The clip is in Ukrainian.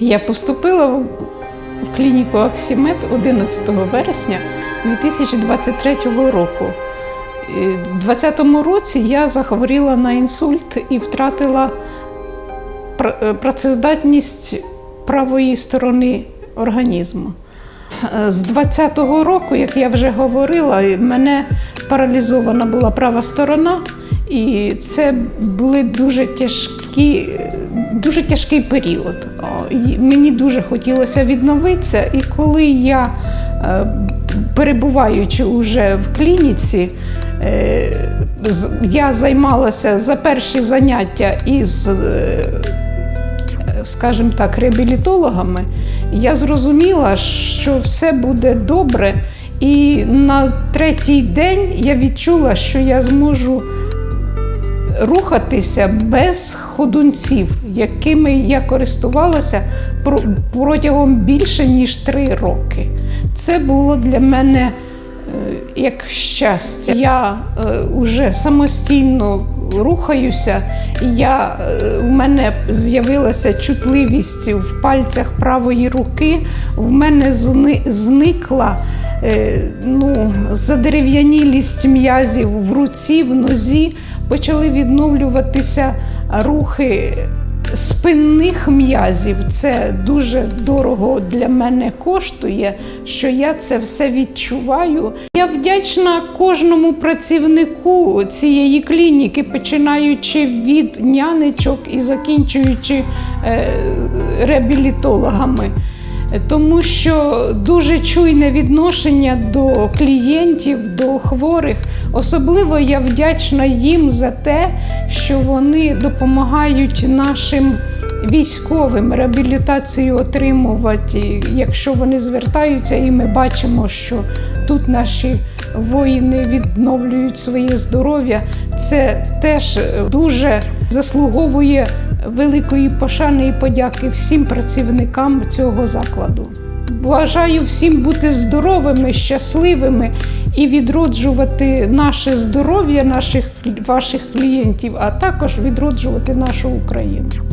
Я поступила в клініку Оксімед 11 вересня 2023 року. В 2020 році я захворіла на інсульт і втратила е, працездатність правої сторони організму. З 20-го року, як я вже говорила, мене паралізована була права сторона, і це були дуже тяжкі, дуже тяжкий період. Мені дуже хотілося відновитися, і коли я, е, перебуваючи уже в клініці, е, я займалася за перші заняття із е, скажімо так, реабілітологами, я зрозуміла, що все буде добре. І на третій день я відчула, що я зможу рухатися без ходунців, якими я користувалася протягом більше ніж три роки. Це було для мене е, як щастя. Я вже самостійно рухаюся. Я, в мене з'явилася чутливість в пальцях правої руки. В мене зни, зникла е, ну, задерев'янілість м'язів в руці, в нозі. Почали відновлюватися рухи спинних м'язів. Це дуже дорого для мене коштує, що я це все відчуваю. Я вдячна кожному працівнику цієї клініки, починаючи від нянечок і закінчуючи е, реабілітологами. Тому що дуже чуйне відношення до клієнтів, до хворих. Особливо я вдячна їм за те, що вони допомагають нашим військовим реабілітацію отримувати. Якщо вони звертаються, і ми бачимо, що тут наші воїни відновлюють своє здоров'я, це теж дуже заслуговує великої пошани і подяки всім працівникам цього закладу. Бажаю всім бути здоровими, щасливими і відроджувати наше здоров'я наших ваших клієнтів, а також відроджувати нашу Україну.